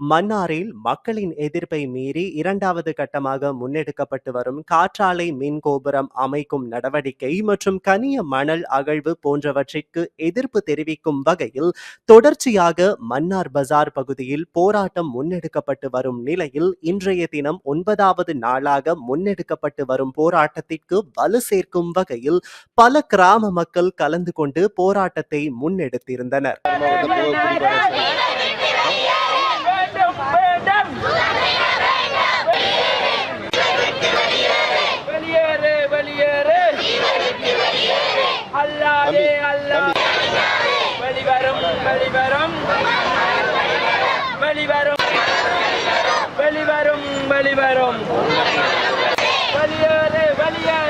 மன்னாரில் மக்களின் எதிர்ப்பை மீறி இரண்டாவது கட்டமாக முன்னெடுக்கப்பட்டு வரும் காற்றாலை மின் கோபுரம் அமைக்கும் நடவடிக்கை மற்றும் கனிய மணல் அகழ்வு போன்றவற்றிற்கு எதிர்ப்பு தெரிவிக்கும் வகையில் தொடர்ச்சியாக மன்னார் பஜார் பகுதியில் போராட்டம் முன்னெடுக்கப்பட்டு வரும் நிலையில் இன்றைய தினம் ஒன்பதாவது நாளாக முன்னெடுக்கப்பட்டு வரும் போராட்டத்திற்கு வலு சேர்க்கும் வகையில் பல கிராம மக்கள் கலந்து கொண்டு போராட்டத்தை முன்னெடுத்திருந்தனர் வேண்டும் வேண்டும் வெளியேறு வெளியேறு அல்லாதே அல்லா வெளிவரும் வெளிவரும். வெளிவரும் வெளிவரும் வெளிவரும். வெளியேறு வெளியேறு.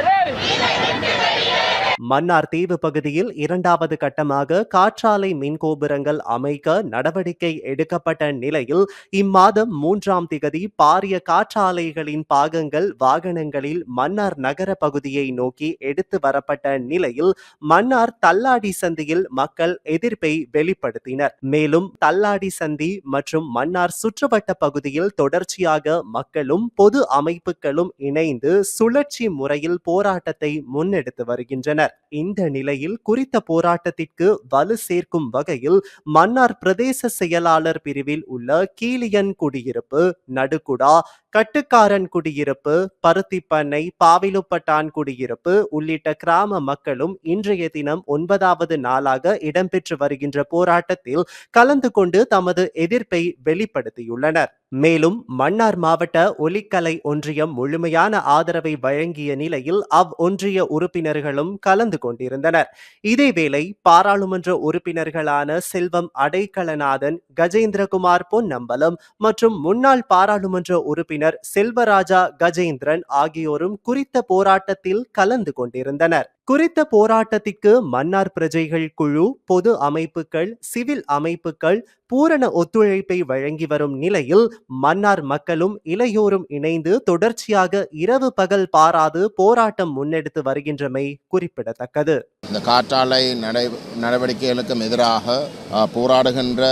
மன்னார் தீவு பகுதியில் இரண்டாவது கட்டமாக காற்றாலை மின் கோபுரங்கள் அமைக்க நடவடிக்கை எடுக்கப்பட்ட நிலையில் இம்மாதம் மூன்றாம் திகதி பாரிய காற்றாலைகளின் பாகங்கள் வாகனங்களில் மன்னார் நகர பகுதியை நோக்கி எடுத்து வரப்பட்ட நிலையில் மன்னார் தள்ளாடி சந்தியில் மக்கள் எதிர்ப்பை வெளிப்படுத்தினர். மேலும் தள்ளாடி சந்தி மற்றும் மன்னார் சுற்றுவட்ட பகுதியில் தொடர்ச்சியாக மக்களும் பொது அமைப்புகளும் இணைந்து சுழற்சி முறையில் போராட்டத்தை முன்னெடுத்து வருகின்றனர். இந்த நிலையில் குறித்த போராட்டத்திற்கு வலு சேர்க்கும் வகையில் மன்னார் பிரதேச செயலாளர் பிரிவில் உள்ள கீலியன் குடியிருப்பு நடுகுடா கட்டுக்காரன் குடியிருப்பு பருத்திப்பண்ணை பாவிலுப்பட்டான் குடியிருப்பு உள்ளிட்ட கிராம மக்களும் இன்றைய தினம் ஒன்பதாவது நாளாக இடம்பெற்று வருகின்ற போராட்டத்தில் கலந்து கொண்டு தமது எதிர்ப்பை வெளிப்படுத்தியுள்ளனர். மேலும் மன்னார் மாவட்ட ஒலிக்கலை ஒன்றியம் முழுமையான ஆதரவை வழங்கிய நிலையில் அவ் ஒன்றிய உறுப்பினர்களும் கலந்து கொண்டிருந்தனர். இதேவேளை பாராளுமன்ற உறுப்பினர்களான செல்வம் அடைக்கலநாதன் கஜேந்திரகுமார் பொன்னம்பலம் மற்றும் முன்னாள் பாராளுமன்ற உறுப்பினர் செல்வராஜா கஜேந்திரன் ஆகியோரும் குறித்த போராட்டத்தில் கலந்து கொண்டிருந்தனர். குறித்த போராட்டத்திற்கு மன்னார் பிரஜைகள் குழு பொது அமைப்புகள் சிவில் அமைப்புகள் பூரண ஒத்துழைப்பை வழங்கி வரும் நிலையில் மன்னார் மக்களும் இளையோரும் இணைந்து தொடர்ச்சியாக இரவு பகல் பாராது போராட்டம் முன்னெடுத்து வருகின்றமை குறிப்பிடத்தக்கது. இந்த காற்றாலை நடை நடவடிக்கைகளுக்கும் எதிராக போராடுகின்ற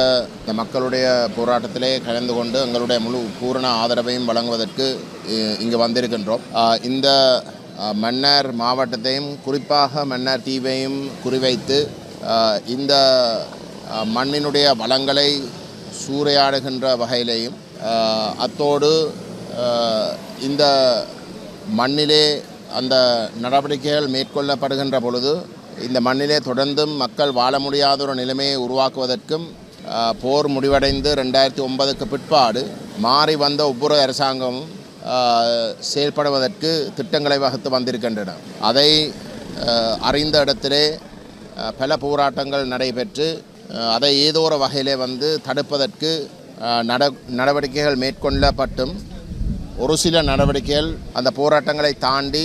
இந்த மக்களுடைய போராட்டத்திலே கலந்து கொண்டு எங்களுடைய முழு பூரண ஆதரவையும் வழங்குவதற்கு இ- இங்கு வந்திருக்கின்றோம். இந்த மன்னார் மாவட்டத்தையும் குறிப்பாக மன்னார் தீவையும் குறிவைத்து இந்த மண்ணினுடைய வளங்களை சூறையாடுகின்ற வகையிலையும் அத்தோடு இந்த மண்ணிலே அந்த நடவடிக்கைகள் மேற்கொள்ளப்படுகின்ற பொழுது இந்த மண்ணிலே தொடர்ந்தும் மக்கள் வாழ முடியாத ஒரு நிலைமையை உருவாக்குவதற்கும் போர் முடிவடைந்து ரெண்டாயிரத்தி ஒன்பதுக்கு பிற்பாடு மாறி வந்த ஒவ்வொரு அரசாங்கமும் செயல்படுவதற்கு திட்டங்களை வகுத்து வந்திருக்கின்றன. அதை அறிந்த இடத்திலே பல போராட்டங்கள் நடைபெற்று அதை ஏதோ ஒரு வகையிலே வந்து தடுப்பதற்கு நட நடவடிக்கைகள் மேற்கொள்ளப்பட்டும். ஒரு சில நடவடிக்கைகள் அந்த போராட்டங்களை தாண்டி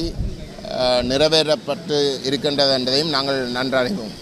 நிறைவேறப்பட்டு இருக்கின்றது என்பதையும் நாங்கள் நன்றறிவோம்